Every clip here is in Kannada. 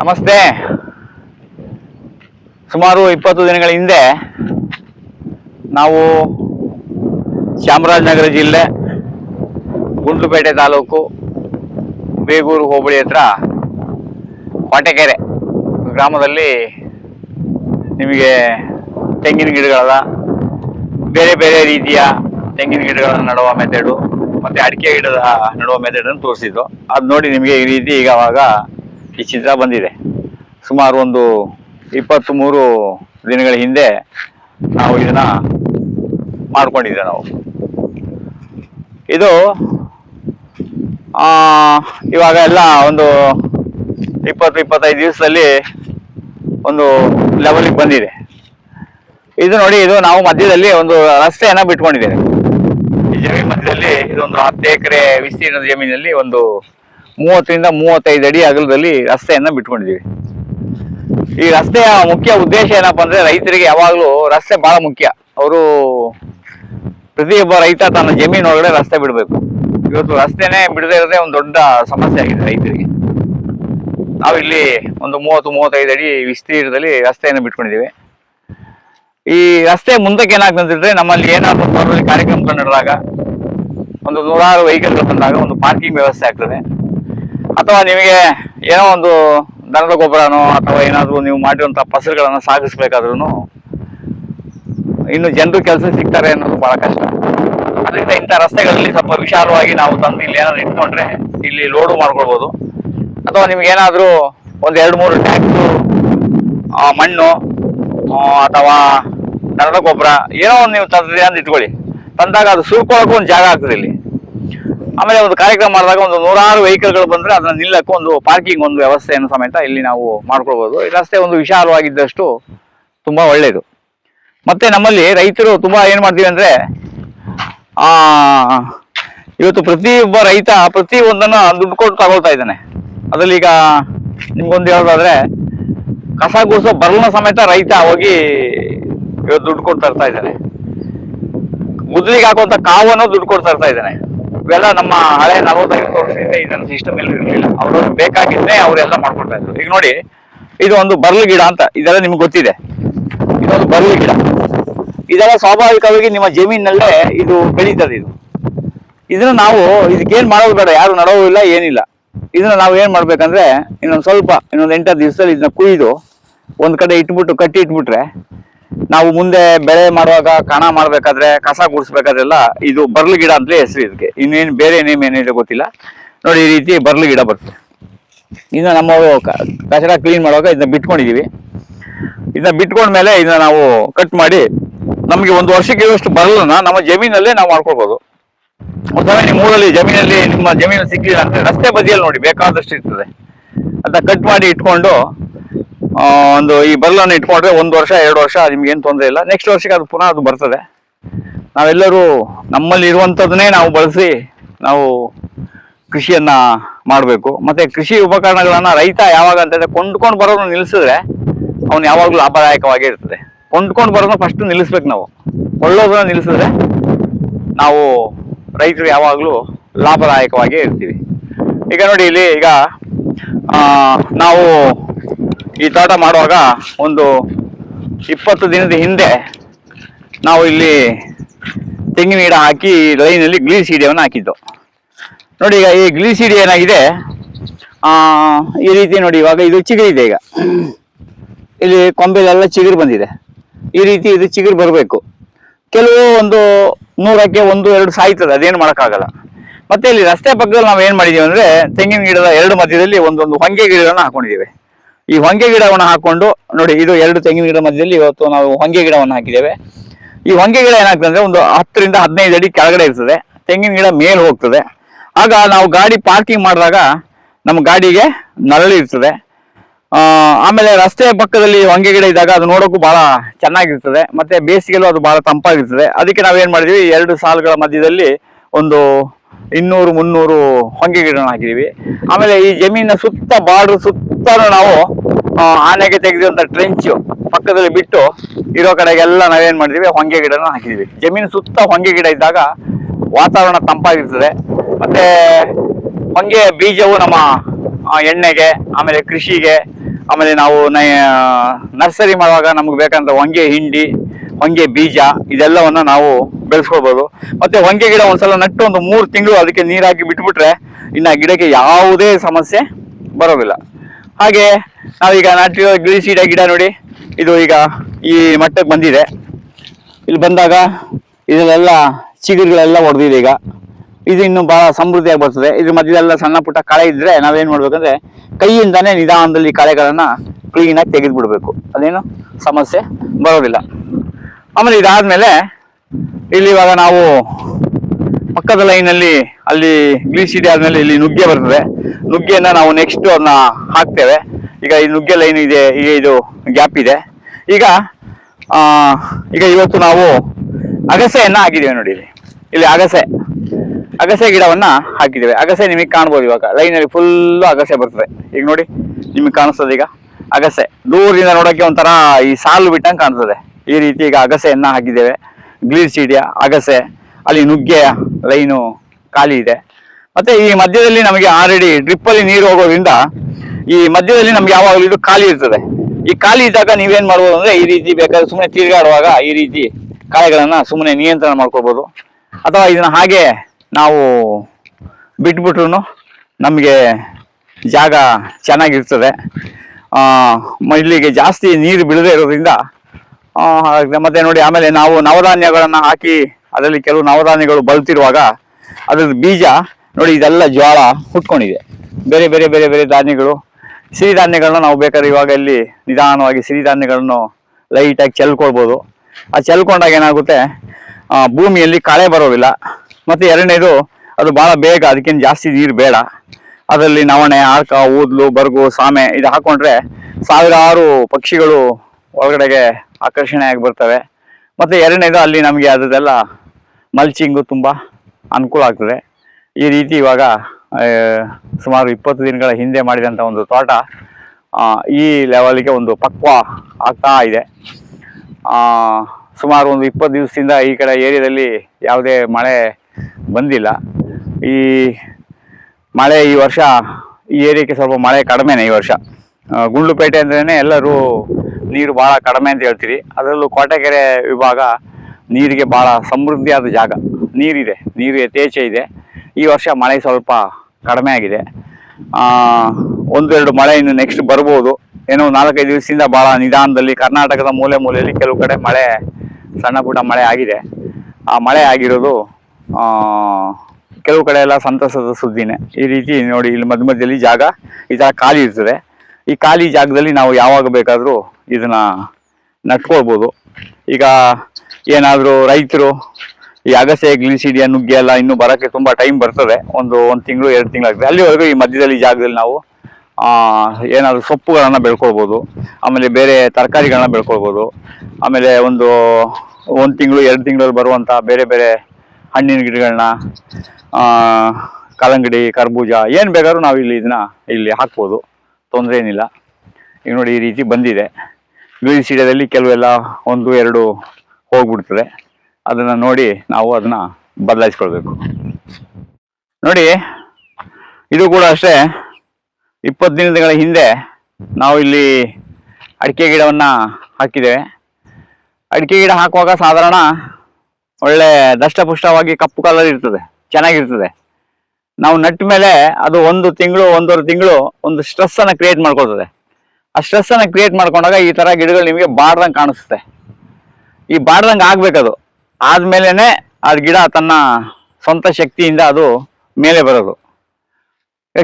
ನಮಸ್ತೆ. ಸುಮಾರು ಇಪ್ಪತ್ತು ದಿನಗಳ ಹಿಂದೆ ನಾವು ಚಾಮರಾಜನಗರ ಜಿಲ್ಲೆ ಗುಂಡ್ಲುಪೇಟೆ ತಾಲೂಕು ಬೇಗೂರು ಹೋಬಳಿ ಹತ್ರ ಕೋಟೆಕೆರೆ ಗ್ರಾಮದಲ್ಲಿ ನಿಮಗೆ ತೆಂಗಿನ ಗಿಡಗಳದ ಬೇರೆ ಬೇರೆ ರೀತಿಯ ತೆಂಗಿನ ಗಿಡಗಳನ್ನು ನಡುವ ಮೆಥಡು ಮತ್ತು ಅಡಿಕೆ ಗಿಡದ ನಡುವ ಮೆಥಡನ್ನು ತೋರಿಸಿದ್ದು. ಅದು ನೋಡಿ ನಿಮಗೆ ಈ ರೀತಿ ಈಗ ಅವಾಗ ಈ ಚಿತ್ರ ಬಂದಿದೆ. ಸುಮಾರು ಒಂದು ಇಪ್ಪತ್ತ್ ಮೂರು ದಿನಗಳ ಹಿಂದೆ ನಾವು ಇದನ್ನ ಮಾಡಿಕೊಂಡಿದ್ದೆ ನಾವು. ಇದು ಇವಾಗ ಎಲ್ಲ ಒಂದು ಇಪ್ಪತ್ತು, ಇಪ್ಪತ್ತೈದು ದಿವಸದಲ್ಲಿ ಒಂದು ಲೆವೆಲಿಗೆ ಬಂದಿದೆ. ಇದು ನೋಡಿ, ಇದು ನಾವು ಮಧ್ಯದಲ್ಲಿ ಒಂದು ರಸ್ತೆಯನ್ನು ಬಿಟ್ಕೊಂಡಿದ್ದೇವೆ. ಈ ಜಮೀನ್ ಮಧ್ಯದಲ್ಲಿ ಇದೊಂದು ಹತ್ತು ಎಕರೆ ವಿಸ್ತೀರ್ಣದ ಜಮೀನಲ್ಲಿ ಒಂದು ಮೂವತ್ತರಿಂದ ಮೂವತ್ತೈದು ಅಡಿ ಅಗಲದಲ್ಲಿ ರಸ್ತೆಯನ್ನ ಬಿಟ್ಕೊಂಡಿದ್ದೀವಿ. ಈ ರಸ್ತೆಯ ಮುಖ್ಯ ಉದ್ದೇಶ ಏನಪ್ಪ ಅಂದ್ರೆ ರೈತರಿಗೆ ಯಾವಾಗಲೂ ರಸ್ತೆ ಬಹಳ ಮುಖ್ಯ. ಅವರು ಪ್ರತಿಯೊಬ್ಬ ರೈತ ತನ್ನ ಜಮೀನು ಒಳಗಡೆ ರಸ್ತೆ ಬಿಡಬೇಕು. ಇವತ್ತು ರಸ್ತೆನೇ ಬಿಡದೇ ಇರೋದೇ ಒಂದು ದೊಡ್ಡ ಸಮಸ್ಯೆ ಆಗಿದೆ ರೈತರಿಗೆ. ನಾವಿಲ್ಲಿ ಒಂದು ಮೂವತ್ತು, ಮೂವತ್ತೈದು ಅಡಿ ವಿಸ್ತೀರ್ಣದಲ್ಲಿ ರಸ್ತೆಯನ್ನು ಬಿಟ್ಕೊಂಡಿದ್ದೀವಿ. ಈ ರಸ್ತೆ ಮುಂದಕ್ಕೆ ಏನಾಗ್ತಂತಿದ್ರೆ ನಮ್ಮಲ್ಲಿ ಏನಾದರೂ ಕಾರ್ಯಕ್ರಮಗಳು ನಡೆದಾಗ, ಒಂದು ನೂರಾರು ವೆಹಿಕಲ್ಗಳು ಬಂದಾಗ ಒಂದು ಪಾರ್ಕಿಂಗ್ ವ್ಯವಸ್ಥೆ ಆಗ್ತದೆ. ಅಥವಾ ನಿಮಗೆ ಏನೋ ಒಂದು ದನದ ಗೊಬ್ಬರನೋ ಅಥವಾ ಏನಾದರೂ ನೀವು ಮಾಡಿರುವಂಥ ಫಸಲುಗಳನ್ನು ಸಾಗಿಸ್ಬೇಕಾದ್ರೂ ಇನ್ನು ಜನರು ಕೆಲಸ ಸಿಗ್ತಾರೆ ಅನ್ನೋದು ಬಹಳ ಕಷ್ಟ. ಅದರಿಂದ ಇಂಥ ರಸ್ತೆಗಳಲ್ಲಿ ಸ್ವಲ್ಪ ವಿಶಾಲವಾಗಿ ನಾವು ತಂದು ಇಲ್ಲಿ ಏನಾದ್ರು ಇಟ್ಕೊಂಡ್ರೆ ಇಲ್ಲಿ ಲೋಡು ಮಾಡ್ಕೊಳ್ಬೋದು. ಅಥವಾ ನಿಮ್ಗೆ ಏನಾದರೂ ಒಂದು ಎರಡು ಮೂರು ಟ್ಯಾಕ್ಟು ಮಣ್ಣು ಅಥವಾ ದನದ ಗೊಬ್ಬರ ಏನೋ ಒಂದು ನೀವು ತಂದ್ರಿ ಅಂತ ಇಟ್ಕೊಳ್ಳಿ. ತಂದಾಗ ಅದು ಸುರ್ಕೊಳ್ಳೋಕ್ಕೂ ಒಂದು ಜಾಗ ಆಗ್ತದೆ ಇಲ್ಲಿ. ಆಮೇಲೆ ಒಂದು ಕಾರ್ಯಕ್ರಮ ಮಾಡಿದಾಗ ಒಂದು ನೂರಾರು ವೆಹಿಕಲ್ಗಳು ಬಂದ್ರೆ ಅದನ್ನ ನಿಲ್ಲಕ್ಕೂ ಒಂದು ಪಾರ್ಕಿಂಗ್ ಒಂದು ವ್ಯವಸ್ಥೆಯನ್ನು ಸಮೇತ ಇಲ್ಲಿ ನಾವು ಮಾಡ್ಕೊಳ್ಬೋದು. ರಸ್ತೆ ಒಂದು ವಿಶಾಲವಾಗಿದ್ದಷ್ಟು ತುಂಬಾ ಒಳ್ಳೆಯದು ಮತ್ತೆ ನಮ್ಮಲ್ಲಿ ರೈತರು ತುಂಬಾ ಏನು ಮಾಡ್ತೀವಿ ಅಂದ್ರೆ ಇವತ್ತು ಪ್ರತಿಯೊಬ್ಬ ರೈತ ಪ್ರತಿ ಒಂದನ್ನ ದುಡ್ಡು ಕೊಟ್ಟು ತಗೊಳ್ತಾ ಇದ್ದಾನೆ. ಅದರಲ್ಲಿ ಈಗ ನಿಮ್ಗೊಂದು ಹೇಳೋದಾದ್ರೆ, ಕಸ ಗುಡಿಸೋ ಬರ್ಲನ ಸಮೇತ ರೈತ ಹೋಗಿ ಇವತ್ತು ದುಡ್ಡು ಕೊಟ್ಟು ತರ್ತಾ ಇದ್ದಾನೆ. ಗುದ್ದಲಿಗೆ ಹಾಕುವಂತ ಕಾವನ್ನು ದುಡ್ಡು ಕೊಟ್ಟು ತರ್ತಾ ಇದ್ದಾನೆ. ಇವೆಲ್ಲ ನಮ್ಮ ಹಳೆ ನಲವತ್ತೈದು ವರ್ಷದಿಂದ ಇದನ್ನ ಸಿಸ್ಟಮ್ ಎಲ್ಲ ಇರಲಿಲ್ಲ. ಅವರು ಬೇಕಾಗಿದ್ದೇ ಅವರೆಲ್ಲ ಮಾಡ್ಕೊಡ್ತಾ ಇದ್ರು. ಈಗ ನೋಡಿ, ಇದು ಒಂದು ಬರ್ಲು ಗಿಡ ಅಂತ, ಇದೆಲ್ಲ ನಿಮ್ಗೆ ಗೊತ್ತಿದೆ. ಇದೊಂದು ಬರ್ಲು ಗಿಡ. ಇದೆಲ್ಲ ಸ್ವಾಭಾವಿಕವಾಗಿ ನಿಮ್ಮ ಜಮೀನಲ್ಲೇ ಇದು ಬೆಳೀತದೆ ಇದು. ಇದನ್ನ ನಾವು ಇದಕ್ಕೇನ್ ಮಾಡೋದು ಬೇಡ, ಯಾರು ನಡೋದು ಇಲ್ಲ, ಏನಿಲ್ಲ. ಇದನ್ನ ನಾವು ಏನ್ ಮಾಡ್ಬೇಕಂದ್ರೆ, ಇನ್ನೊಂದು ಸ್ವಲ್ಪ, ಇನ್ನೊಂದು ಎಂಟು ದಿವಸದಲ್ಲಿ ಇದನ್ನ ಕುಯ್ದು, ಒಂದ್ ಕಡೆ ಇಟ್ಬಿಟ್ಟು, ಕಟ್ಟಿ ಇಟ್ಬಿಟ್ರೆ ನಾವು ಮುಂದೆ ಬೆಳೆ ಮಾಡುವಾಗ ಕಣ ಮಾಡ್ಬೇಕಾದ್ರೆ ಕಸ ಗುಡಿಸ್ಬೇಕಾದ್ರೆಲ್ಲ ಇದು ಬರ್ಲು ಗಿಡ ಅಂತಲೇ ಹೆಸರು ಇದಕ್ಕೆ. ಇನ್ನೇನು ಬೇರೆ ನೇಮ್ ಏನಿದೆ ಗೊತ್ತಿಲ್ಲ. ನೋಡಿ, ಈ ರೀತಿ ಬರ್ಲು ಗಿಡ ಬರುತ್ತೆ. ಇದನ್ನ ನಮ್ಮ ಕಚಡ ಕ್ಲೀನ್ ಮಾಡುವಾಗ ಇದನ್ನ ಬಿಟ್ಕೊಂಡಿದೀವಿ. ಇದನ್ನ ಬಿಟ್ಕೊಂಡ ಮೇಲೆ ಇದನ್ನ ನಾವು ಕಟ್ ಮಾಡಿ, ನಮಗೆ ಒಂದು ವರ್ಷಕ್ಕೆ ಇರುವಷ್ಟು ಬರಲನ್ನ ನಮ್ಮ ಜಮೀನಲ್ಲೇ ನಾವು ಮಾಡ್ಕೊಳ್ಬೋದು. ಒಂದ್ಸಲ ನಿಮ್ಮ ಊರಲ್ಲಿ ಜಮೀನಲ್ಲಿ, ನಿಮ್ಮ ಜಮೀನು ಸಿಗ್ಲಿಲ್ಲ ಅಂದ್ರೆ ರಸ್ತೆ ಬದಿಯಲ್ಲಿ ನೋಡಿ, ಬೇಕಾದಷ್ಟು ಇರ್ತದೆ. ಅಂತ ಕಟ್ ಮಾಡಿ ಇಟ್ಕೊಂಡು ಒಂದು ಈ ಬರಲನ್ನು ಇಟ್ಕೊಂಡ್ರೆ ಒಂದು ವರ್ಷ, ಎರಡು ವರ್ಷ ನಿಮ್ಗೆ ಏನು ತೊಂದರೆ ಇಲ್ಲ. ನೆಕ್ಸ್ಟ್ ವರ್ಷಕ್ಕೆ ಅದು ಪುನಃ ಅದು ಬರ್ತದೆ. ನಾವೆಲ್ಲರೂ ನಮ್ಮಲ್ಲಿ ಇರುವಂಥದ್ದನ್ನೇ ನಾವು ಬಳಸಿ ನಾವು ಕೃಷಿಯನ್ನ ಮಾಡಬೇಕು. ಮತ್ತೆ ಕೃಷಿ ಉಪಕರಣಗಳನ್ನ ರೈತ ಯಾವಾಗ ಅಂತ ಹೇಳಿದ್ರೆ ಕೊಂಡ್ಕೊಂಡು ಬರೋದು ನಿಲ್ಲಿಸಿದ್ರೆ ಅವ್ನು ಯಾವಾಗಲೂ ಲಾಭದಾಯಕವಾಗಿ ಇರ್ತದೆ. ಕೊಂಡ್ಕೊಂಡು ಬರೋದನ್ನ ಫಸ್ಟ್ ನಿಲ್ಲಿಸ್ಬೇಕು ನಾವು. ಕೊಳ್ಳೋದನ್ನ ನಿಲ್ಲಿಸಿದ್ರೆ ನಾವು ರೈತರು ಯಾವಾಗಲೂ ಲಾಭದಾಯಕವಾಗೇ ಇರ್ತೀವಿ. ಈಗ ನೋಡಿ ಇಲ್ಲಿ ಈಗ ನಾವು ಈ ತೋಟ ಮಾಡುವಾಗ ಒಂದು ಇಪ್ಪತ್ತು ದಿನದ ಹಿಂದೆ ನಾವು ಇಲ್ಲಿ ತೆಂಗಿನ ಗಿಡ ಹಾಕಿ ಲೈನಲ್ಲಿ ಗ್ಲೀಸಿಡಿಯನ್ನು ಹಾಕಿದ್ದು. ನೋಡಿ ಈಗ ಈ ಗ್ಲೀಸಿಡಿ ಏನಾಗಿದೆ? ಆ, ಈ ರೀತಿ ನೋಡಿ ಇವಾಗ ಇದು ಚಿಗುರಿದೆ ಈಗ. ಇಲ್ಲಿ ಕೊಂಬೆಲೆಲ್ಲ ಚಿಗುರು ಬಂದಿದೆ. ಈ ರೀತಿ ಇದು ಚಿಗುರು ಬರಬೇಕು. ಕೆಲವು ಒಂದು ನೂರಕ್ಕೆ ಒಂದು ಎರಡು ಸಾಯ್ತದೆ ಅದೇನು ಮಾಡೋಕ್ಕಾಗಲ್ಲ. ಮತ್ತೆ ಇಲ್ಲಿ ರಸ್ತೆ ಪಕ್ಕದಲ್ಲಿ ನಾವು ಏನು ಮಾಡಿದ್ದೀವಿ ಅಂದರೆ ತೆಂಗಿನ ಗಿಡದ ಎರಡು ಮಧ್ಯದಲ್ಲಿ ಒಂದೊಂದು ಹೊಂಗೆ ಗಿಡಗಳನ್ನು ಹಾಕೊಂಡಿದ್ದೇವೆ ಈ ಹೊಂಗೆ ಗಿಡವನ್ನು ಹಾಕೊಂಡು ನೋಡಿ, ಇದು ಎರಡು ತೆಂಗಿನ ಗಿಡ ಮಧ್ಯದಲ್ಲಿ ಇವತ್ತು ನಾವು ಹೊಂಗೆ ಗಿಡವನ್ನು ಹಾಕಿದ್ದೇವೆ. ಈ ಹೊಂಗೆ ಗಿಡ ಏನಾಗ್ತದೆ ಅಂದ್ರೆ ಒಂದು ಹತ್ತರಿಂದ ಹದಿನೈದು ಅಡಿ ಕೆಳಗಡೆ ಇರ್ತದೆ. ತೆಂಗಿನ ಗಿಡ ಮೇಲೆ ಹೋಗ್ತದೆ. ಆಗ ನಾವು ಗಾಡಿ ಪಾರ್ಕಿಂಗ್ ಮಾಡಿದಾಗ ನಮ್ಮ ಗಾಡಿಗೆ ನರಳಿ ಇರ್ತದೆ. ಆಮೇಲೆ ರಸ್ತೆ ಪಕ್ಕದಲ್ಲಿ ಹೊಂಗೆ ಗಿಡ ಇದ್ದಾಗ ಅದು ನೋಡೋಕ್ಕೂ ಬಹಳ ಚೆನ್ನಾಗಿರ್ತದೆ. ಮತ್ತೆ ಬೇಸಿಗೆಲ್ಲೂ ಅದು ಬಹಳ ತಂಪಾಗಿರ್ತದೆ. ಅದಕ್ಕೆ ನಾವೇನ್ ಮಾಡಿದ್ವಿ, ಎರಡು ಸಾಲುಗಳ ಮಧ್ಯದಲ್ಲಿ ಒಂದು ಇನ್ನೂರು, ಮುನ್ನೂರು ಹೊಂಗೆ ಗಿಡನ ಹಾಕಿದೀವಿ ಆಮೇಲೆ ಈ ಜಮೀನ ಸುತ್ತ, ಬಾರ್ಡರ್ ಸುತ್ತಲೂ ನಾವು ಆನೆಗೆ ತೆಗೆದಿರುವಂತ ಟ್ರೆಂಚ್ ಪಕ್ಕದಲ್ಲಿ ಬಿಟ್ಟು ಇರೋ ಕಡೆಗೆಲ್ಲ ನಾವೇನ್ ಮಾಡಿದೀವಿ ಹೊಂಗೆ ಗಿಡನ ಹಾಕಿದೀವಿ ಜಮೀನು ಸುತ್ತ ಹೊಂಗೆ ಗಿಡ ಇದ್ದಾಗ ವಾತಾವರಣ ತಂಪಾಗಿರ್ತದೆ. ಮತ್ತೆ ಹೊಂಗೆ ಬೀಜವು ನಮ್ಮ ಎಣ್ಣೆಗೆ, ಆಮೇಲೆ ಕೃಷಿಗೆ ಆಮೇಲೆ ನಾವು ನರ್ಸರಿ ಮಾಡುವಾಗ ನಮ್ಗೆ ಬೇಕಂತ ಹೊಂಗೆ ಹಿಂಡಿ, ಹೊಂಗೆ ಬೀಜ, ಇದೆಲ್ಲವನ್ನ ನಾವು ಬೆಳೆಸ್ಕೊಳ್ಬೋದು. ಮತ್ತೆ ಹೊಂಗೆ ಗಿಡ ಒಂದ್ಸಲ ನಟ್ಟು ಒಂದು ಮೂರು ತಿಂಗಳು ಅದಕ್ಕೆ ನೀರಾಕಿ ಬಿಟ್ಬಿಟ್ರೆ ಇನ್ನು ಗಿಡಕ್ಕೆ ಯಾವುದೇ ಸಮಸ್ಯೆ ಬರೋದಿಲ್ಲ. ಹಾಗೆ ನಾವೀಗ ನಾಟಿರೋ ಗಿಳಿಸೀಡ ಗಿಡ ನೋಡಿ, ಇದು ಈಗ ಈ ಮಟ್ಟಕ್ಕೆ ಬಂದಿದೆ. ಇಲ್ಲಿ ಬಂದಾಗ ಇದರಲ್ಲೆಲ್ಲ ಚಿಗುರುಗಳೆಲ್ಲ ಹೊಡೆದಿದೆ ಈಗ. ಇದು ಇನ್ನು ಬಹಳ ಸಮೃದ್ಧಿಯಾಗಿ ಬರ್ತದೆ. ಇದ್ರ ಮಧ್ಯದೆಲ್ಲ ಸಣ್ಣ ಪುಟ್ಟ ಕಳೆ ಇದ್ರೆ ನಾವೇನ್ ಮಾಡ್ಬೇಕಂದ್ರೆ ಕೈಯಿಂದಾನೇ ನಿಧಾನದಲ್ಲಿ ಕಳೆಗಳನ್ನ ಕ್ಲೀನಾಗಿ ತೆಗೆದು ಬಿಡ್ಬೇಕು ಅದೇನು ಸಮಸ್ಯೆ ಬರೋದಿಲ್ಲ. ಆಮೇಲೆ ಇದಾದ್ಮೇಲೆ ಇಲ್ಲಿ ಇವಾಗ ನಾವು ಪಕ್ಕದ ಲೈನಲ್ಲಿ ಅಲ್ಲಿ ಗ್ಲೀಸಿಡಿ ಆದ್ಮೇಲೆ ಇಲ್ಲಿ ನುಗ್ಗೆ ಬರ್ತದೆ. ನುಗ್ಗೆಯನ್ನ ನಾವು ನೆಕ್ಸ್ಟ್ ಅದನ್ನ ಹಾಕ್ತೇವೆ. ಈಗ ಈ ನುಗ್ಗೆ ಲೈನ್ ಇದೆ ಈಗ ಇದು ಗ್ಯಾಪ್ ಇದೆ. ಈಗ ಈಗ ಇವತ್ತು ನಾವು ಅಗಸೆಯನ್ನ ಹಾಕಿದ್ದೇವೆ ನೋಡಿ ಇಲ್ಲಿ. ಇಲ್ಲಿ ಅಗಸೆ. ಅಗಸೆ ಗಿಡವನ್ನ ಹಾಕಿದ್ದೇವೆ. ಅಗಸೆ ನಿಮಗೆ ಕಾಣ್ಬೋದು ಇವಾಗ. ಲೈನಲ್ಲಿ ಫುಲ್ಲು ಅಗಸೆ ಬರ್ತದೆ. ಈಗ ನೋಡಿ, ನಿಮಗೆ ಕಾಣಿಸ್ತದೆ ಈಗ. ಅಗಸೆ. ದೂರದಿಂದ ನೋಡೋಕೆ ಒಂಥರ ಈ ಸಾಲು ಬಿಟ್ಟಂಗೆ ಕಾಣ್ತದೆ. ಈ ರೀತಿ ಈಗ ಅಗಸೆಯನ್ನ ಹಾಕಿದ್ದೇವೆ. ಗ್ಲೀರ್ಸಿಡಿಯ ಅಗಸೆ. ಅಲ್ಲಿ ನುಗ್ಗೆಯ ಲೈನು ಖಾಲಿ ಇದೆ. ಮತ್ತೆ ಈ ಮಧ್ಯದಲ್ಲಿ ನಮಗೆ ಆಲ್ರೆಡಿ ಡ್ರಿಪ್ಪಲ್ಲಿ ನೀರು ಹೋಗೋದ್ರಿಂದ ಈ ಮಧ್ಯದಲ್ಲಿ ನಮ್ಗೆ ಯಾವಾಗಲೂ ಇದು ಖಾಲಿ ಇರ್ತದೆ. ಈ ಖಾಲಿ ಇದ್ದಾಗ ನೀವೇನ್ ಮಾಡ್ಬೋದು ಅಂದ್ರೆ ಈ ರೀತಿ ಬೇಕಾದ್ರೆ ಸುಮ್ಮನೆ ತಿರುಗಾಡುವಾಗ ಈ ರೀತಿ ಕಾಯಿಗಳನ್ನ ಸುಮ್ಮನೆ ನಿಯಂತ್ರಣ ಮಾಡ್ಕೋಬಹುದು ಅಥವಾ ಇದನ್ನ ಹಾಗೆ ನಾವು ಬಿಟ್ಬಿಟ್ರು ನಮಗೆ ಜಾಗ ಚೆನ್ನಾಗಿರ್ತದೆ. ಆ, ಮ- ಇಲ್ಲಿಗೆ ಜಾಸ್ತಿ ನೀರು ಬೀಳದೇ ಇರೋದ್ರಿಂದ ಮತ್ತೆ ನೋಡಿ ಆಮೇಲೆ ನಾವು ನವಧಾನ್ಯಗಳನ್ನು ಹಾಕಿ ಅದರಲ್ಲಿ ಕೆಲವು ನವಧಾನ್ಯಗಳು ಬಲ್ತಿರುವಾಗ ಅದ್ರದ್ದು ಬೀಜ ನೋಡಿ ಇದೆಲ್ಲ ಜ್ವಾಳ ಹುಟ್ಕೊಂಡಿದೆ. ಬೇರೆ ಬೇರೆ ಬೇರೆ ಬೇರೆ ಧಾನ್ಯಗಳು ಸಿರಿಧಾನ್ಯಗಳನ್ನ ನಾವು ಬೇಕಾದ್ರೆ ಇವಾಗ ಇಲ್ಲಿ ನಿಧಾನವಾಗಿ ಸಿರಿಧಾನ್ಯಗಳನ್ನು ಲೈಟಾಗಿ ಚೆಲ್ಕೊಳ್ಬೋದು. ಆ ಚೆಲ್ಕೊಂಡಾಗ ಏನಾಗುತ್ತೆ ಭೂಮಿಯಲ್ಲಿ ಕಳೆ ಬರೋದಿಲ್ಲ. ಮತ್ತೆ ಎರಡನೇದು, ಅದು ಬಹಳ ಬೇಗ ಅದಕ್ಕೇನು ಜಾಸ್ತಿ ನೀರು ಬೇಡ. ಅದರಲ್ಲಿ ನವಣೆ, ಆರ್ಕ, ಊದ್ಲು, ಬರ್ಗು, ಸಾಮೆ ಇದು ಹಾಕೊಂಡ್ರೆ ಸಾವಿರಾರು ಪಕ್ಷಿಗಳು ಒಳಗಡೆಗೆ ಆಕರ್ಷಣೆ ಆಗಿ ಬರ್ತವೆ. ಮತ್ತೆ ಎರಡನೇದು, ಅಲ್ಲಿ ನಮಗೆ ಅದರದೆಲ್ಲ ಮಲ್ಚಿಂಗು ತುಂಬ ಅನುಕೂಲ ಆಗ್ತದೆ. ಈ ರೀತಿ ಇವಾಗ ಸುಮಾರು ಇಪ್ಪತ್ತು ದಿನಗಳ ಹಿಂದೆ ಮಾಡಿದಂಥ ಒಂದು ತೋಟ ಈ ಲೆವೆಲ್ಗೆ ಒಂದು ಪಕ್ವ ಆಗ್ತಾ ಇದೆ. ಸುಮಾರು ಒಂದು ಇಪ್ಪತ್ತು ದಿವಸದಿಂದ ಈ ಕಡೆ ಏರಿಯಾದಲ್ಲಿ ಯಾವುದೇ ಮಳೆ ಬಂದಿಲ್ಲ. ಈ ಮಳೆ ಈ ವರ್ಷ, ಈ ಏರಿಯಾಕ್ಕೆ ಸ್ವಲ್ಪ ಮಳೆ ಕಡಿಮೆನೇ ಈ ವರ್ಷ. ಗುಂಡ್ಲುಪೇಟೆ ಅಂದ್ರೇ ಎಲ್ಲರೂ ನೀರು ಭಾಳ ಕಡಿಮೆ ಅಂತ ಹೇಳ್ತೀರಿ. ಅದರಲ್ಲೂ ಕೋಟೆಕೆರೆ ವಿಭಾಗ ನೀರಿಗೆ ಭಾಳ ಸಮೃದ್ಧಿಯಾದ ಜಾಗ. ನೀರಿದೆ, ನೀರು ಯಥೇಚ್ಛ ಇದೆ. ಈ ವರ್ಷ ಮಳೆ ಸ್ವಲ್ಪ ಕಡಿಮೆ ಆಗಿದೆ. ಒಂದೆರಡು ಮಳೆ ಇನ್ನು ನೆಕ್ಸ್ಟ್ ಬರ್ಬೋದು. ಏನೋ ನಾಲ್ಕೈದು ದಿವಸದಿಂದ ಭಾಳ ನಿಧಾನದಲ್ಲಿ ಕರ್ನಾಟಕದ ಮೂಲೆ ಮೂಲೆಯಲ್ಲಿ ಕೆಲವು ಕಡೆ ಮಳೆ, ಸಣ್ಣ ಪುಟ್ಟ ಮಳೆ ಆಗಿದೆ. ಆ ಮಳೆ ಆಗಿರೋದು ಕೆಲವು ಕಡೆ ಎಲ್ಲ ಸಂತಸದ ಸುದ್ದಿನೇ. ಈ ರೀತಿ ನೋಡಿ, ಇಲ್ಲಿ ಮಧ್ಯ ಮಧ್ಯದಲ್ಲಿ ಜಾಗ, ಈ ಥರ ಖಾಲಿ ಇರ್ತದೆ. ಈ ಖಾಲಿ ಜಾಗದಲ್ಲಿ ನಾವು ಯಾವಾಗ ಬೇಕಾದರೂ ಇದನ್ನು ನಟ್ಕೊಳ್ಬೋದು ಈಗ ಏನಾದರೂ ರೈತರು ಈ ಅಗಸೆ ಗ್ಲಿಸಿಡಿಯ ನುಗ್ಗೆ ಎಲ್ಲ ಇನ್ನೂ ಬರೋಕ್ಕೆ ತುಂಬ ಟೈಮ್ ಬರ್ತದೆ. ಒಂದು ಒಂದು ತಿಂಗಳು, ಎರಡು ತಿಂಗಳಾಗ್ತದೆ. ಅಲ್ಲಿವರೆಗೂ ಈ ಮಧ್ಯದಲ್ಲಿ ಜಾಗದಲ್ಲಿ ನಾವು ಏನಾದರೂ ಸೊಪ್ಪುಗಳನ್ನು ಬೆಳ್ಕೊಳ್ಬೋದು. ಆಮೇಲೆ ಬೇರೆ ತರಕಾರಿಗಳನ್ನ ಬೆಳ್ಕೊಳ್ಬೋದು. ಆಮೇಲೆ ಒಂದು ಒಂದು ತಿಂಗಳು, ಎರಡು ತಿಂಗಳಲ್ಲಿ ಬರುವಂಥ ಬೇರೆ ಬೇರೆ ಹಣ್ಣಿನ ಗಿಡಗಳನ್ನ ಕಲ್ಲಂಗಡಿ, ಕರ್ಬೂಜ, ಏನು ಬೇಕಾದ್ರೂ ನಾವು ಇಲ್ಲಿ ಇದನ್ನ ಇಲ್ಲಿ ಹಾಕ್ಬೋದು. ತೊಂದರೆ ಏನಿಲ್ಲ. ಈಗ ನೋಡಿ ಈ ರೀತಿ ಬಂದಿದೆ. ಗ್ರೀನ್ ಸೀಡದಲ್ಲಿ ಕೆಲವೆಲ್ಲ ಒಂದು, ಎರಡು ಹೋಗ್ಬಿಡ್ತದೆ. ಅದನ್ನು ನೋಡಿ ನಾವು ಅದನ್ನ ಬದಲಾಯಿಸ್ಕೊಳ್ಬೇಕು. ನೋಡಿ, ಇದು ಕೂಡ ಅಷ್ಟೇ. ಇಪ್ಪತ್ತು ದಿನಗಳ ಹಿಂದೆ ನಾವು ಇಲ್ಲಿ ಅಡಿಕೆ ಗಿಡವನ್ನು ಹಾಕಿದ್ದೇವೆ. ಅಡಿಕೆ ಗಿಡ ಹಾಕುವಾಗ ಸಾಧಾರಣ ಒಳ್ಳೆ ದಷ್ಟಪುಷ್ಟವಾಗಿ ಕಪ್ಪು ಕಲರ್ ಇರ್ತದೆ, ಚೆನ್ನಾಗಿರ್ತದೆ. ನಾವು ನಟ್ಟ ಮೇಲೆ ಅದು ಒಂದು ತಿಂಗಳು, ಒಂದೂವರೆ ತಿಂಗಳು ಒಂದು ಸ್ಟ್ರೆಸ್ ಅನ್ನ ಕ್ರಿಯೇಟ್ ಮಾಡ್ಕೊಳ್ತದೆ. ಆ ಸ್ಟ್ರೆಸ್ ಅನ್ನ ಕ್ರಿಯೇಟ್ ಮಾಡ್ಕೊಂಡಾಗ ಈ ತರ ಗಿಡಗಳು ನಿಮಗೆ ಬಾಡ್ದಂಗೆ ಕಾಣಿಸುತ್ತೆ. ಈ ಬಾಡ್ದಂಗೆ ಆಗ್ಬೇಕದು. ಆದ್ಮೇಲೆನೆ ಆ ಗಿಡ ತನ್ನ ಸ್ವಂತ ಶಕ್ತಿಯಿಂದ ಅದು ಮೇಲೆ ಬರೋದು.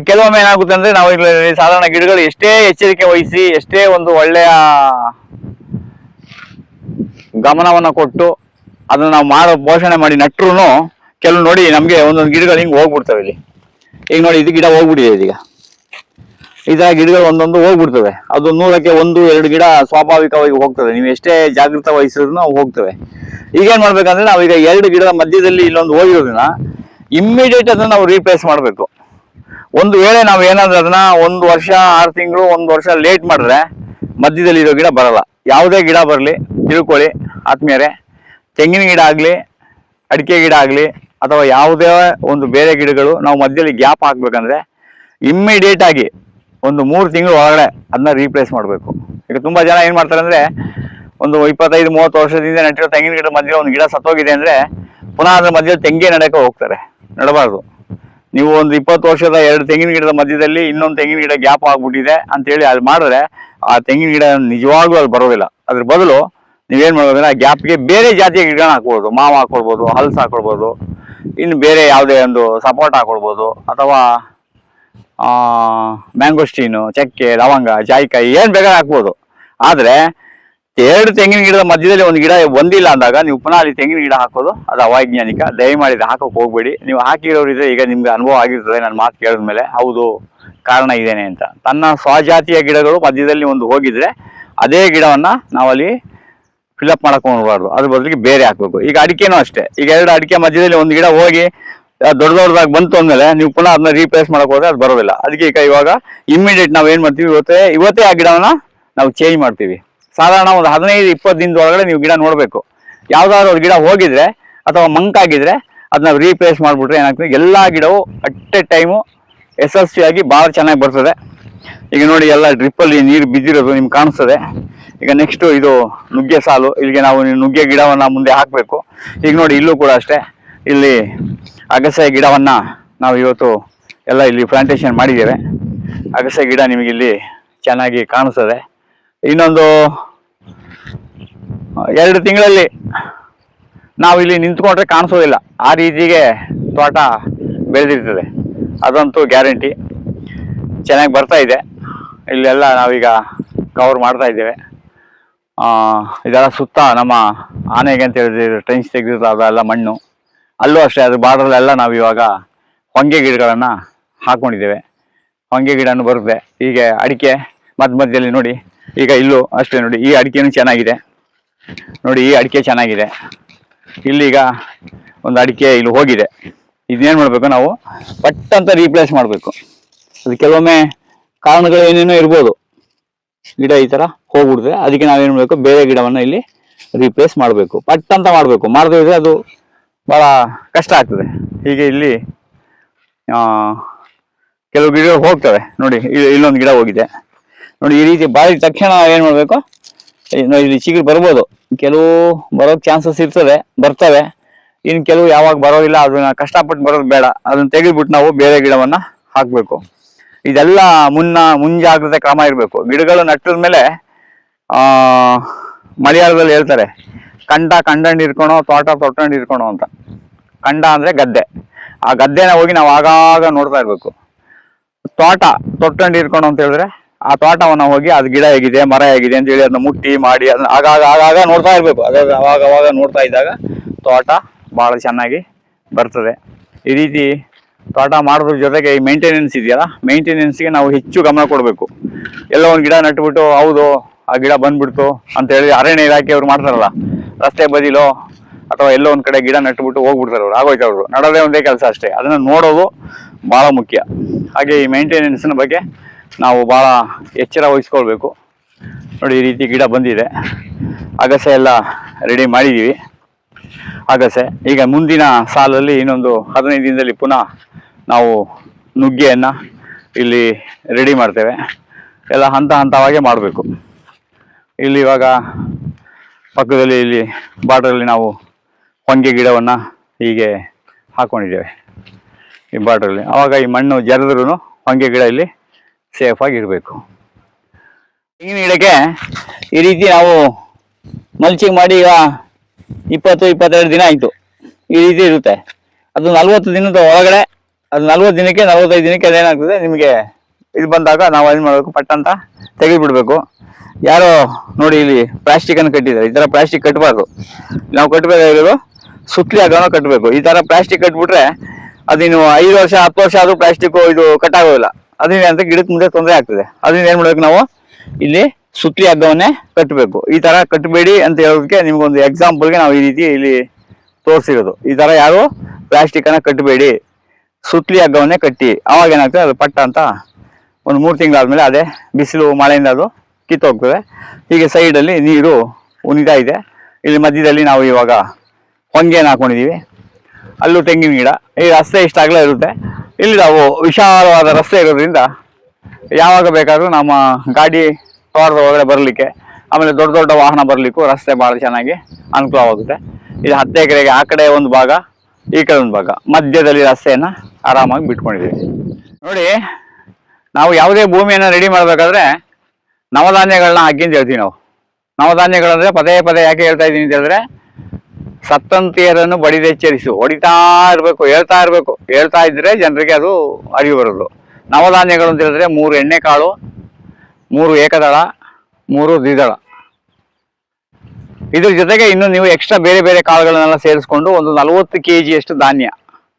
ಕೆಲವೊಮ್ಮೆ ಏನಾಗುತ್ತೆ ಅಂದ್ರೆ ನಾವು ಇಲ್ಲಿ ಸಾಧಾರಣ ಗಿಡಗಳು ಎಷ್ಟೇ ಎಚ್ಚರಿಕೆ ವಹಿಸಿ, ಎಷ್ಟೇ ಒಂದು ಒಳ್ಳೆಯ ಗಮನವನ್ನು ಕೊಟ್ಟು ಅದನ್ನ ನಾವು ಮಾಡೋ ಪೋಷಣೆ ಮಾಡಿ ನಟ್ರು ಕೆಲವು ನೋಡಿ ನಮಗೆ ಒಂದೊಂದು ಗಿಡಗಳು ಹಿಂಗೆ ಹೋಗ್ಬಿಡ್ತವೆ ಇಲ್ಲಿ. ಈಗ ನೋಡಿ ಇದು ಗಿಡ ಹೋಗ್ಬಿಟ್ಟಿದೆ ಇದೀಗ. ಈ ಗಿಡಗಳು ಒಂದೊಂದು ಹೋಗ್ಬಿಡ್ತವೆ. ಅದು ನೂರಕ್ಕೆ ಒಂದು, ಎರಡು ಗಿಡ ಸ್ವಾಭಾವಿಕವಾಗಿ ಹೋಗ್ತದೆ ನೀವು ಎಷ್ಟೇ ಜಾಗೃತ ವಹಿಸಿದ್ರು ಹೋಗ್ತವೆ. ಈಗೇನು ಮಾಡ್ಬೇಕಂದ್ರೆ ಈಗ ಎರಡು ಗಿಡದ ಮಧ್ಯದಲ್ಲಿ ಇಲ್ಲೊಂದು ಹೋಗಿರೋದನ್ನ ಇಮ್ಮಿಡಿಯೇಟ್ ಅದನ್ನ ನಾವು ರೀಪ್ಲೇಸ್ ಮಾಡಬೇಕು. ಒಂದು ವೇಳೆ ನಾವು ಏನಾದ್ರೂ ಅದನ್ನ ಒಂದು ವರ್ಷ, ಆರು ತಿಂಗಳು, ಒಂದು ವರ್ಷ ಲೇಟ್ ಮಾಡಿದ್ರೆ ಮಧ್ಯದಲ್ಲಿ ಇರೋ ಗಿಡ ಬರಲ್ಲ. ಯಾವುದೇ ಗಿಡ ಬರಲಿ, ತಿಳ್ಕೊಳ್ಳಿ, ಆತ್ಮೀಯರೇ. ತೆಂಗಿನ ಗಿಡ ಆಗಲಿ, ಅಡಿಕೆ ಗಿಡ ಆಗಲಿ, ಅಥವಾ ಯಾವುದೇ ಒಂದು ಬೇರೆ ಗಿಡಗಳು ನಾವು ಮಧ್ಯದಲ್ಲಿ ಗ್ಯಾಪ್ ಹಾಕ್ಬೇಕಂದ್ರೆ ಇಮ್ಮಿಡಿಯೇಟ್ ಆಗಿ ಒಂದು ಮೂರು ತಿಂಗಳು ಒಳಗಡೆ ಅದನ್ನ ರೀಪ್ಲೇಸ್ ಮಾಡಬೇಕು. ಈಗ ತುಂಬ ಜನ ಏನು ಮಾಡ್ತಾರೆ ಅಂದರೆ ಒಂದು ಇಪ್ಪತ್ತೈದು, ಮೂವತ್ತು ವರ್ಷದಿಂದ ನೆಟ್ಟಿರೋ ತೆಂಗಿನ ಗಿಡ ಮಧ್ಯೆ ಒಂದು ಗಿಡ ಸತ್ತೋಗಿದೆ ಅಂದರೆ ಪುನಃ ಅದ್ರ ಮಧ್ಯದಲ್ಲಿ ತೆಂಗೆ ನೆಡಕ್ಕೆ ಹೋಗ್ತಾರೆ. ನಡಬಾರ್ದು. ನೀವು ಒಂದು ಇಪ್ಪತ್ತು ವರ್ಷದ ಎರಡು ತೆಂಗಿನ ಗಿಡದ ಮಧ್ಯದಲ್ಲಿ ಇನ್ನೊಂದು ತೆಂಗಿನ ಗಿಡ ಗ್ಯಾಪ್ ಆಗ್ಬಿಟ್ಟಿದೆ ಅಂತೇಳಿ ಅದು ಮಾಡಿದ್ರೆ ಆ ತೆಂಗಿನ ಗಿಡ ನಿಜವಾಗ್ಲೂ ಅದು ಬರೋದಿಲ್ಲ. ಅದ್ರ ಬದಲು ನೀವೇನು ಮಾಡ್ಬೇಕಂದ್ರೆ ಆ ಗ್ಯಾಪ್ಗೆ ಬೇರೆ ಜಾತಿಯ ಗಿಡನ ಹಾಕ್ಬೋದು, ಮಾವು ಹಾಕೊಳ್ಬೋದು ಹಲ್ಸ್ ಹಾಕೊಳ್ಬೋದು ಇನ್ನು ಬೇರೆ ಯಾವುದೇ ಒಂದು ಸಪೋರ್ಟ್ ಹಾಕೊಳ್ಬೋದು ಅಥವಾ ಮ್ಯಾಂಗೋಸ್ಟೀನು ಚಕ್ಕೆ, ಲವಂಗ, ಜಾಯಿಕಾಯಿ, ಏನು ಬೇಕಾದ್ರೆ ಹಾಕ್ಬೋದು. ಆದರೆ, ಎರಡು ತೆಂಗಿನ ಗಿಡದ ಮಧ್ಯದಲ್ಲಿ ಒಂದು ಗಿಡ ಒಂದಿಲ್ಲ ಅಂದಾಗ ನೀವು ಪುನಃ ಅಲ್ಲಿ ತೆಂಗಿನ ಗಿಡ ಹಾಕೋದು, ಅದು ಅವೈಜ್ಞಾನಿಕ. ದಯಮಾಡಿ ಹಾಕೋಕೆ ಹೋಗ್ಬೇಡಿ. ನೀವು ಹಾಕಿರೋರಿದ್ರೆ ಈಗ ನಿಮ್ಗೆ ಅನುಭವ ಆಗಿರ್ತದೆ ನನ್ನ ಮಾತು ಕೇಳಿದ ಮೇಲೆ ಹೌದು, ಕಾರಣ ಇದೇನೆ ಅಂತ. ತನ್ನ ಸ್ವಜಾತಿಯ ಗಿಡಗಳು ಮಧ್ಯದಲ್ಲಿ ಒಂದು ಹೋಗಿದ್ರೆ, ಅದೇ ಗಿಡವನ್ನು ನಾವಲ್ಲಿ ಫಿಲಪ್ ಮಾಡಕ್ ಹೋಗ್ಬಾರ್ದು. ಅದ್ರ ಬದಲಿಗೆ ಬೇರೆ ಹಾಕ್ಬೇಕು. ಈಗ ಅಡಿಕೆನೂ ಅಷ್ಟೇ. ಈಗ ಎರಡು ಅಡಿಕೆ ಮಧ್ಯದಲ್ಲಿ ಒಂದು ಗಿಡ ಹೋಗಿ ದೊಡ್ಡ ದೊಡ್ಡದಾಗಿ ಬಂತು ಅಂದಮೇಲೆ ನೀವು ಪುನಃ ಅದನ್ನ ರೀಪ್ಲೇಸ್ ಮಾಡಕ್ ಹೋದ್ರೆ ಅದು ಬರೋದಿಲ್ಲ. ಅದಕ್ಕೆ ಈಗ ಇವಾಗ ಇಮ್ಮಿಡಿಯೇಟ್ ನಾವು ಏನ್ ಮಾಡ್ತೀವಿ, ಇವತ್ತೇ ಇವತ್ತೇ ಆ ಗಿಡವನ್ನ ನಾವು ಚೇಂಜ್ ಮಾಡ್ತೀವಿ. ಸಾಧಾರಣ ಒಂದು ಹದಿನೈದು, ಇಪ್ಪತ್ತು ದಿನದ ಒಳಗಡೆ ನೀವು ಗಿಡ ನೋಡಬೇಕು. ಯಾವ್ದಾದ್ರು ಒಂದು ಗಿಡ ಹೋಗಿದ್ರೆ ಅಥವಾ ಮಂಕಾಗಿದ್ರೆ ಅದನ್ನ ರೀಪ್ಲೇಸ್ ಮಾಡಿಬಿಟ್ರೆ ಏನಾಗ್ತದೆ? ಎಲ್ಲಾ ಗಿಡವು ಅಟ್ ಎ ಟೈಮು ಯಶಸ್ವಿಯಾಗಿ ಭಾಳ ಚೆನ್ನಾಗಿ ಬರ್ತದೆ. ಈಗ ನೋಡಿ ಎಲ್ಲ ಡ್ರಿಪ್ಪಲ್ಲಿ ನೀರು ಬಿದ್ದಿರೋದು ನಿಮ್ಗೆ ಕಾಣಿಸ್ತದೆ. ಈಗ ನೆಕ್ಸ್ಟ್ ಇದು ನುಗ್ಗೆ ಸಾಲು. ಇಲ್ಲಿಗೆ ನಾವು ನುಗ್ಗೆ ಗಿಡವನ್ನ ಮುಂದೆ ಹಾಕಬೇಕು. ಈಗ ನೋಡಿ ಇಲ್ಲೂ ಕೂಡ ಅಷ್ಟೇ. ಇಲ್ಲಿ ಅಗಸೆ ಗಿಡವನ್ನ ನಾವು ಇವತ್ತು ಎಲ್ಲ ಇಲ್ಲಿ ಪ್ಲಾಂಟೇಶನ್ ಮಾಡಿದ್ದೇವೆ. ಅಗಸೆ ಗಿಡ ನಿಮಗೆ ಇಲ್ಲಿ ಚೆನ್ನಾಗಿ ಕಾಣಿಸ್ತದೆ. ಇನ್ನೊಂದು, ಎರಡು ತಿಂಗಳಲ್ಲಿ ನಾವು ಇಲ್ಲಿ ನಿಂತ್ಕೊಂಡ್ರೆ ಕಾಣಿಸೋದಿಲ್ಲ. ಆ ರೀತಿಗೆ ತೋಟ ಬೆಳೆದಿರ್ತದೆ. ಅದಂತೂ ಗ್ಯಾರಂಟಿ. ಚೆನ್ನಾಗಿ ಬರ್ತಾ ಇದೆ. ಇಲ್ಲೆಲ್ಲ ನಾವೀಗ ಕವರ್ ಮಾಡ್ತಾ ಇದ್ದೇವೆ. ಇದೆಲ್ಲ ಸುತ್ತ ನಮ್ಮ ಆನೆಗೆ ಅಂತ ಹೇಳಿದ್ರೆ ಟ್ರೆಂಚ್ ತೆಗೆದಿರೋ ಅದೆಲ್ಲ ಮಣ್ಣು. ಅಲ್ಲೂ ಅಷ್ಟೇ ಅದು ಬಾರ್ಡ್ರಲ್ಲೆಲ್ಲ ನಾವು ಇವಾಗ ಹೊಂಗೆ ಗಿಡಗಳನ್ನು ಹಾಕ್ಕೊಂಡಿದ್ದೇವೆ ಹೊಂಗೆ ಗಿಡನೂ ಬರುತ್ತೆ. ಹೀಗೆ ಅಡಿಕೆ ಮಧ್ಯ ಮಧ್ಯದಲ್ಲಿ ನೋಡಿ, ಈಗ ಇಲ್ಲೂ ಅಷ್ಟೇ ನೋಡಿ, ಈ ಅಡಿಕೆನೂ ಚೆನ್ನಾಗಿದೆ. ನೋಡಿ, ಈ ಅಡಿಕೆ ಚೆನ್ನಾಗಿದೆ. ಇಲ್ಲೀಗ ಒಂದು ಅಡಿಕೆ ಇಲ್ಲಿ ಹೋಗಿದೆ. ಇದನ್ನೇನು ಮಾಡಬೇಕು ನಾವು? ಪಟ್ ಅಂತ ರೀಪ್ಲೇಸ್ ಮಾಡಬೇಕು. ಅದು ಕೆಲವೊಮ್ಮೆ ಕಾರಣಗಳು ಏನೇನೋ ಇರ್ಬೋದು. ಗಿಡ ಈ ತರ ಹೋಗ್ಬಿಡ್ತದೆ. ಅದಕ್ಕೆ ನಾವೇನ್ ಮಾಡಬೇಕು? ಬೇರೆ ಗಿಡವನ್ನ ಇಲ್ಲಿ ರಿಪ್ಲೇಸ್ ಮಾಡಬೇಕು. ಪಟ್ ಅಂತ ಮಾಡಬೇಕು. ಮಾಡದಿದ್ರೆ ಅದು ಬಹಳ ಕಷ್ಟ ಆಗ್ತದೆ. ಹೀಗೆ ಇಲ್ಲಿ ಕೆಲವು ಗಿಡಗಳು ಹೋಗ್ತವೆ. ನೋಡಿ, ಇಲ್ಲಿ- ಇಲ್ಲೊಂದು ಗಿಡ ಹೋಗಿದೆ. ನೋಡಿ, ಈ ರೀತಿ ಬಾರಿ ತಕ್ಷಣ ಏನು ಮಾಡಬೇಕು? ಇಲ್ಲಿ ಚಿಗುರು ಬರ್ಬೋದು. ಕೆಲವು ಬರೋಕ್ ಚಾನ್ಸಸ್ ಇರ್ತದೆ. ಬರ್ತವೆ. ಇನ್ನು ಕೆಲವು ಯಾವಾಗ ಬರೋದಿಲ್ಲ, ಅದನ್ನ ಕಷ್ಟಪಟ್ಟು ಬರೋದು ಬೇಡ. ಅದನ್ನ ತೆಗೆದ್ಬಿಟ್ಟು ನಾವು ಬೇರೆ ಗಿಡವನ್ನ ಹಾಕ್ಬೇಕು. ಇದೆಲ್ಲ ಮುನ್ನ ಮುಂಜಾಗ್ರತೆ ಕ್ರಮ ಇರಬೇಕು. ಗಿಡಗಳು ನಟ್ಟದ ಮೇಲೆ, ಆ ಮಲಯಾಳದಲ್ಲಿ ಹೇಳ್ತಾರೆ, ಕಂಡ ಕಂಡಂಡು ಇರ್ಕೊಳೋ ತೋಟ ತೊಟ್ಟಂಡು ಇರ್ಕೊಳೋ ಅಂತ. ಕಂಡ ಅಂದ್ರೆ ಗದ್ದೆ. ಆ ಗದ್ದೆನ ಹೋಗಿ ನಾವು ಆಗಾಗ ನೋಡ್ತಾ ಇರಬೇಕು. ತೋಟ ತೊಟ್ಟಂಡು ಇರ್ಕೊಳೋ ಅಂತ ಹೇಳಿದ್ರೆ, ಆ ತೋಟವನ್ನು ಹೋಗಿ ಅದು ಗಿಡ ಹೇಗಿದೆ, ಮರ ಹೇಗಿದೆ ಅಂತ ಹೇಳಿ ಅದನ್ನ ಮುಟ್ಟಿ ಮಾಡಿ ಅದನ್ನ ಆಗಾಗ ಆಗಾಗ ನೋಡ್ತಾ ಇರಬೇಕು. ಆಗಾಗ ಅವಾಗ ಅವಾಗ ನೋಡ್ತಾ ಇದ್ದಾಗ ತೋಟ ಬಹಳ ಚೆನ್ನಾಗಿ ಬರ್ತದೆ. ಈ ರೀತಿ ತೋಟ ಮಾಡೋದ್ರ ಜೊತೆಗೆ ಈ ಮೇಂಟೆನೆನ್ಸ್ ಇದೆಯಲ್ಲ? ಮೇಂಟೆನೆನ್ಸ್ಗೆ ನಾವು ಹೆಚ್ಚು ಗಮನ ಕೊಡಬೇಕು. ಎಲ್ಲೋ ಒಂದು ಗಿಡ ನಟ್ಬಿಟ್ಟು, ಹೌದು, ಆ ಗಿಡ ಬಂದ್ಬಿಡ್ತು ಅಂತ ಹೇಳಿ ಅರಣ್ಯ ಇಲಾಖೆಯವ್ರು ಮಾಡ್ತಾರಲ್ಲ, ರಸ್ತೆ ಬದಿಲೋ ಅಥವಾ ಎಲ್ಲೋ ಒಂದು ಕಡೆ ಗಿಡ ನಟ್ಬಿಟ್ಟು ಹೋಗ್ಬಿಡ್ತಾರೆ ಅವ್ರು, ಆಗೋಯ್ತು ಅವರು. ನಡೋದೇ ಒಂದೇ ಕೆಲಸ ಅಷ್ಟೇ. ಅದನ್ನ ನೋಡೋದು ಬಹಳ ಮುಖ್ಯ. ಹಾಗೆ ಈ ಮೇಂಟೆನೆನ್ಸ್ನ ಬಗ್ಗೆ ನಾವು ಬಹಳ ಎಚ್ಚರ ವಹಿಸ್ಕೊಳ್ಬೇಕು. ನೋಡಿ, ಈ ರೀತಿ ಗಿಡ ಬಂದಿದೆ. ಅಗಸೆ ಎಲ್ಲ ರೆಡಿ ಮಾಡಿದ್ದೀವಿ ಅಗಸೆ ಈಗ ಮುಂದಿನ ಸಾಲಲ್ಲಿ ಇನ್ನೊಂದು ಹದಿನೈದು ದಿನದಲ್ಲಿ ಪುನಃ ನಾವು ನುಗ್ಗೆಯನ್ನು ಇಲ್ಲಿ ರೆಡಿ ಮಾಡ್ತೇವೆ. ಎಲ್ಲ ಹಂತ ಹಂತವಾಗಿ ಮಾಡಬೇಕು. ಇಲ್ಲಿ ಇವಾಗ ಪಕ್ಕದಲ್ಲಿ ಇಲ್ಲಿ ಬಾರ್ಡ್ರಲ್ಲಿ ನಾವು ಹೊಂಗೆ ಗಿಡವನ್ನು ಹೀಗೆ ಹಾಕೊಂಡಿದ್ದೇವೆ. ಈ ಬಾರ್ಡ್ರಲ್ಲಿ ಆವಾಗ ಈ ಮಣ್ಣು ಜರಿದ್ರೂ ಹೊಂಗೆ ಗಿಡ ಇಲ್ಲಿ ಸೇಫಾಗಿರಬೇಕು ತೆಂಗಿನ ಗಿಡಕ್ಕೆ ಈ ರೀತಿ ನಾವು ಮಲ್ಚಿಂಗ್ ಮಾಡಿ ಈಗ ಇಪ್ಪತ್ತು, ಇಪ್ಪತ್ತೆರಡು ದಿನ ಆಯಿತು. ಈ ರೀತಿ ಇರುತ್ತೆ. ಅದು ನಲ್ವತ್ತು ದಿನದ ಒಳಗಡೆ, ಅದು ನಲ್ವತ್ತು ದಿನಕ್ಕೆ ನಲ್ವತ್ತೈದು ದಿನಕ್ಕೆ ಅದೇನಾಗ್ತದೆ ನಿಮಗೆ ಇದು ಬಂದಾಗ ನಾವು ಏನು ಮಾಡಬೇಕು ಪಟ್ಟ ಅಂತ ತೆಗೆದುಬಿಡ್ಬೇಕು. ಯಾರೋ ನೋಡಿ ಇಲ್ಲಿ ಪ್ಲಾಸ್ಟಿಕನ್ನು ಕಟ್ಟಿದ್ದಾರೆ. ಈ ಥರ ಪ್ಲಾಸ್ಟಿಕ್ ಕಟ್ಟಬಾರ್ದು ನಾವು ಕಟ್ಟಬೇಕಾಗಿರೋದು ಸುತ್ತಲಿ ಆಗೋನೋ ಕಟ್ಟಬೇಕು ಈ ಥರ ಪ್ಲಾಸ್ಟಿಕ್ ಕಟ್ಬಿಟ್ರೆ ಅದಿನ್ನು ಐದು ವರ್ಷ, ಹತ್ತು ವರ್ಷ ಆದರೂ ಪ್ಲಾಸ್ಟಿಕ್ಕು ಇದು ಕಟ್ಟಾಗೋದಿಲ್ಲ ಅದರಿಂದ ಅಂತ ಗಿಡಕ್ಕೆ ಮುಂದೆ ತೊಂದರೆ ಆಗ್ತದೆ. ಅದರಿಂದ ಏನು ಮಾಡ್ಬೇಕು ನಾವು? ಇಲ್ಲಿ ಸುತ್ತಲಿ ಹಗ್ಗವನ್ನೇ ಕಟ್ಟಬೇಕು ಈ ತರ ಕಟ್ಟಬೇಡಿ ಅಂತ ಹೇಳೋದಕ್ಕೆ ನಿಮ್ಗೊಂದು ಎಕ್ಸಾಂಪಲ್ಗೆ ನಾವು ಈ ರೀತಿ ಇಲ್ಲಿ ತೋರಿಸಿರೋದು. ಈ ತರ ಯಾರು ಪ್ಲಾಸ್ಟಿಕ್ ಅನ್ನ ಕಟ್ಟಬೇಡಿ ಸುತ್ತಲಿ ಹಗ್ಗವನ್ನೇ ಕಟ್ಟಿ. ಅವಾಗ ಏನಾಗ್ತದೆ? ಅದು ಪಟ್ಟ ಅಂತ ಒಂದು ಮೂರು ತಿಂಗಳಾದ್ಮೇಲೆ ಅದೇ ಬಿಸಿಲು, ಮಳೆಯಿಂದ ಅದು ಕಿತ್ತೋಗ್ತದೆ. ಹೀಗೆ ಸೈಡಲ್ಲಿ ನೀರು ಉನಿತಾ ಇದೆ. ಇಲ್ಲಿ ಮಧ್ಯದಲ್ಲಿ ನಾವು ಇವಾಗ ಹೊಂಗೆಯನ್ನು ಹಾಕೊಂಡಿದೀವಿ. ಅಲ್ಲೂ ತೆಂಗಿನ ಗಿಡ. ಈ ರಸ್ತೆ ಇಷ್ಟಾಗಲೇ ಇರುತ್ತೆ. ಇಲ್ಲಿ ನಾವು ವಿಶಾಲವಾದ ರಸ್ತೆ ಇರೋದ್ರಿಂದ ಯಾವಾಗ ಬೇಕಾದರೂ ನಮ್ಮ ಗಾಡಿ ತೋಟದ ಒಳಗಡೆ ಬರಲಿಕ್ಕೆ, ಆಮೇಲೆ ದೊಡ್ಡ ದೊಡ್ಡ ವಾಹನ ಬರಲಿಕ್ಕೂ ರಸ್ತೆ ಭಾಳ ಚೆನ್ನಾಗಿ ಅನುಕೂಲವಾಗುತ್ತೆ ಇದು ಹತ್ತು ಎಕರೆಗೆ ಆ ಕಡೆ ಒಂದು ಭಾಗ, ಈ ಕಡೆ ಒಂದು ಭಾಗ. ಮಧ್ಯದಲ್ಲಿ ರಸ್ತೆಯನ್ನು ಆರಾಮಾಗಿ ಬಿಟ್ಕೊಂಡಿದ್ದೀವಿ. ನೋಡಿ, ನಾವು ಯಾವುದೇ ಭೂಮಿಯನ್ನು ರೆಡಿ ಮಾಡಬೇಕಾದ್ರೆ ನವಧಾನ್ಯಗಳನ್ನ ಹಾಕಿ ಅಂತ ಹೇಳ್ತೀವಿ ನಾವು. ನವಧಾನ್ಯಗಳಂದ್ರೆ ಪದೇ ಪದೇ ಯಾಕೆ ಹೇಳ್ತಾ ಇದ್ದೀನಿ ಅಂತ ಹೇಳಿದ್ರೆ, ಸತ್ತಂತಿಯರನ್ನು ಬಡಿದೆಚ್ಚರಿಸು ಹೊಡಿತಾ ಇರಬೇಕು, ಹೇಳ್ತಾ ಇರಬೇಕು. ಹೇಳ್ತಾ ಇದ್ರೆ ಜನರಿಗೆ ಅದು ಅರಿವು ಬರೋದು. ನವಧಾನ್ಯಗಳು ಅಂತ ಹೇಳಿದ್ರೆ ಮೂರು ಎಣ್ಣೆ ಕಾಳು ಮೂರು ಏಕದಳ, ಮೂರು ದ್ವಿದಳ. ಇದ್ರ ಜೊತೆಗೆ ಇನ್ನು ನೀವು ಎಕ್ಸ್ಟ್ರಾ ಬೇರೆ ಬೇರೆ ಕಾಳುಗಳನ್ನೆಲ್ಲ ಸೇರಿಸ್ಕೊಂಡು ಒಂದು ನಲವತ್ತು ಕೆ ಜಿಯಷ್ಟು ಧಾನ್ಯ,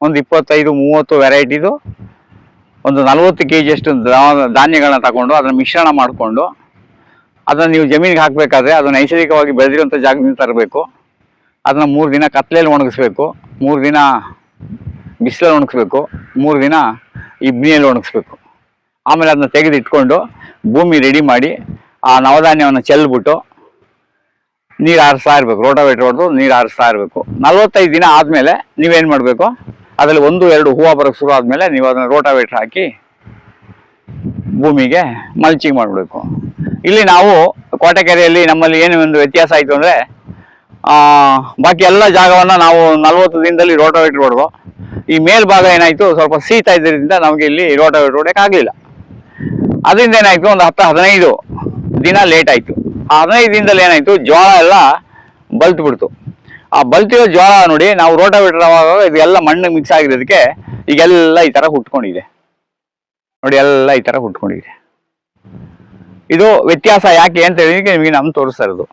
ಒಂದು ಇಪ್ಪತ್ತೈದು, ಮೂವತ್ತು ವೆರೈಟಿದು, ಒಂದು ನಲವತ್ತು ಕೆ ಜಿಯಷ್ಟು ಧಾನ್ಯಗಳನ್ನ ತಗೊಂಡು ಅದನ್ನು ಮಿಶ್ರಣ ಮಾಡಿಕೊಂಡು ಅದನ್ನು ನೀವು ಜಮೀನಿಗೆ ಹಾಕಬೇಕಾದ್ರೆ ಅದು ನೈಸರ್ಗಿಕವಾಗಿ ಬೆಳೆದಿರುವಂಥ ಜಾಗದಿಂದ ತರಬೇಕು. ಅದನ್ನು ಮೂರು ದಿನ ಕತ್ಲೆಯಲ್ಲಿ ಒಣಗಿಸ್ಬೇಕು, ಮೂರು ದಿನ ಬಿಸಿಲಲ್ಲಿ ಒಣಗಿಸ್ಬೇಕು, ಮೂರು ದಿನ ಇಬ್ನಿಯಲ್ಲಿ ಒಣಗಿಸ್ಬೇಕು. ಆಮೇಲೆ ಅದನ್ನ ತೆಗೆದು ಇಟ್ಕೊಂಡು ಭೂಮಿ ರೆಡಿ ಮಾಡಿ ಆ ನವಧಾನ್ಯವನ್ನು ಚೆಲ್ಬಿಟ್ಟು ನೀರು ಹಾರಿಸ್ತಾ ಇರಬೇಕು ರೋಟೋವೇಟ್ರ್ ಹೊಡೆದು ನೀರು ಹಾರಿಸ್ತಾ ಇರಬೇಕು. ನಲ್ವತ್ತೈದು ದಿನ ಆದಮೇಲೆ ನೀವೇನು ಮಾಡಬೇಕು? ಅದರಲ್ಲಿ ಒಂದು, ಎರಡು ಹೂವು ಬರೋಕ್ಕೆ ಶುರು ಆದಮೇಲೆ ನೀವು ಅದನ್ನು ರೋಟೋವೇಟ್ರ್ ಹಾಕಿ ಭೂಮಿಗೆ ಮಲ್ಚಿಂಗ್ ಮಾಡಬೇಕು ಇಲ್ಲಿ ನಾವು ಕೋಟೆಕೆರೆಯಲ್ಲಿ ನಮ್ಮಲ್ಲಿ ಏನು ಒಂದು ವ್ಯತ್ಯಾಸ ಆಯಿತು ಅಂದರೆ ಬಾಕಿ ಎಲ್ಲ ಜಾಗವನ್ನು ನಾವು ನಲ್ವತ್ತು ದಿನದಲ್ಲಿ ರೋಟೋವೇಟ್ರ್ ಹೊಡೆದು, ಈ ಮೇಲ್ಭಾಗ ಏನಾಯಿತು? ಸ್ವಲ್ಪ ಸೀತ ಇದ್ದರಿಂದ ನಮಗೆ ಇಲ್ಲಿ ರೋಟೋವೇಟ್ರ್ ಹೊಡೆಯೋಕೆ ಆಗಲಿಲ್ಲ. ಅದರಿಂದ ಏನಾಯ್ತು? ಒಂದು ಹತ್ತು ಹದಿನೈದು ದಿನ ಲೇಟ್ ಆಯ್ತು. ಆ ಹದಿನೈದು ದಿನದಲ್ಲಿ ಏನಾಯ್ತು? ಜೋಳ ಎಲ್ಲ ಬಲ್ತು ಬಿಡ್ತು. ಆ ಬಲ್ತಿರೋ ಜೋಳ ನೋಡಿ ನಾವು ರೋಟೋವೇಟರ್ ಆವಾಗ ಇದೆಲ್ಲ ಮಣ್ಣು ಮಿಕ್ಸ್ ಆಗಿರೋದಕ್ಕೆ ಈಗೆಲ್ಲ ಈ ಥರ ಹುಟ್ಕೊಂಡಿದೆ. ನೋಡಿ, ಎಲ್ಲ ಈ ಥರ ಹುಟ್ಕೊಂಡಿದೆ. ಇದು ವ್ಯತ್ಯಾಸ ಯಾಕೆ ಅಂತ ಹೇಳಿದಕ್ಕೆ ನಿಮಗೆ ನಮ್ಗೆ ತೋರಿಸ್ತಾ ಇರೋದು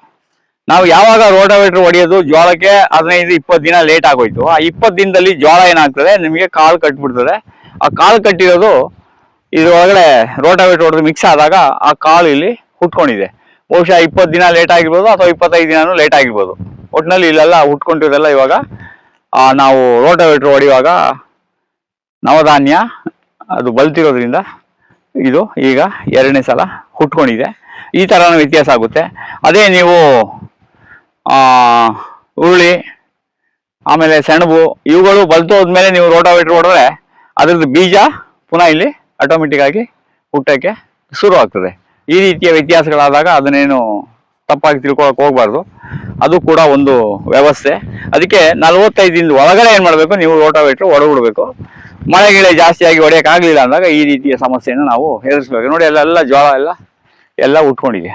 ನಾವು ಯಾವಾಗ ರೋಟೋವೇಟರ್ ಹೊಡೆಯೋದು? ಜೋಳಕ್ಕೆ ಹದಿನೈದು, ಇಪ್ಪತ್ತು ದಿನ ಲೇಟ್ ಆಗೋಯ್ತು. ಆ ಇಪ್ಪತ್ತು ದಿನದಲ್ಲಿ ಜೋಳ ಏನಾಗ್ತದೆ? ನಿಮಗೆ ಕಾಳು ಕಟ್ಬಿಡ್ತದೆ. ಆ ಕಾಳು ಕಟ್ಟಿರೋದು ಇದ್ರೊಳಗಡೆ ರೋಟಾವೇಟ್ ಹೊಡೆದು ಮಿಕ್ಸ್ ಆದಾಗ ಆ ಕಾಳು ಇಲ್ಲಿ ಹುಟ್ಕೊಂಡಿದೆ. ಬಹುಶಃ ಇಪ್ಪತ್ತು ದಿನ ಲೇಟ್ ಆಗಿರ್ಬೋದು ಅಥವಾ ಇಪ್ಪತ್ತೈದು ದಿನನೂ ಲೇಟ್ ಆಗಿರ್ಬೋದು. ಒಟ್ಟಿನಲ್ಲಿ ಇಲ್ಲೆಲ್ಲ ಹುಟ್ಕೊಂಡಿರೋದೆಲ್ಲ ಇವಾಗ ನಾವು ರೋಟಾವೇಟ್ರ್ ಹೊಡೆಯುವಾಗ ನವಧಾನ್ಯ ಅದು ಬಲ್ತಿರೋದ್ರಿಂದ ಇದು ಈಗ ಎರಡನೇ ಸಲ ಹುಟ್ಕೊಂಡಿದೆ. ಈ ಥರನೂ ವ್ಯತ್ಯಾಸ ಆಗುತ್ತೆ. ಅದೇ ನೀವು ಹುರುಳಿ, ಆಮೇಲೆ ಸೆಣಬು ಇವುಗಳು ಬಲ್ತು ಹೋದ್ಮೇಲೆ ನೀವು ರೋಟಾವೇಟ್ರ್ ಹೊಡೆದ್ರೆ ಅದ್ರದ್ದು ಬೀಜ ಪುನಃ ಇಲ್ಲಿ ಆಟೋಮೆಟಿಕ್ ಆಗಿ ಹುಟ್ಟಕ್ಕೆ ಶುರು ಆಗ್ತದೆ. ಈ ರೀತಿಯ ವ್ಯತ್ಯಾಸಗಳಾದಾಗ ಅದನ್ನೇನು ತಪ್ಪಾಗಿ ತಿಳ್ಕೊಳಕ್ಕೆ ಹೋಗ್ಬಾರ್ದು. ಅದು ಕೂಡ ಒಂದು ವ್ಯವಸ್ಥೆ. ಅದಕ್ಕೆ ನಲವತ್ತೈದಿಂದ ಒಳಗಡೆ ಏನು ಮಾಡಬೇಕು? ನೀವು ರೋಟೋವೇಟ್ರ್ ಒಡಗಿಡ್ಬೇಕು ಮಳೆ ಗಿಳೆ ಜಾಸ್ತಿಯಾಗಿ ಹೊಡೆಯೋಕ್ಕಾಗಲಿಲ್ಲ ಅಂದಾಗ ಈ ರೀತಿಯ ಸಮಸ್ಯೆಯನ್ನು ನಾವು ಎದುರಿಸ್ಬೇಕು. ನೋಡಿ, ಅಲ್ಲೆಲ್ಲ ಜೋಳ ಎಲ್ಲ ಎಲ್ಲ ಉಟ್ಕೊಂಡಿದೆ.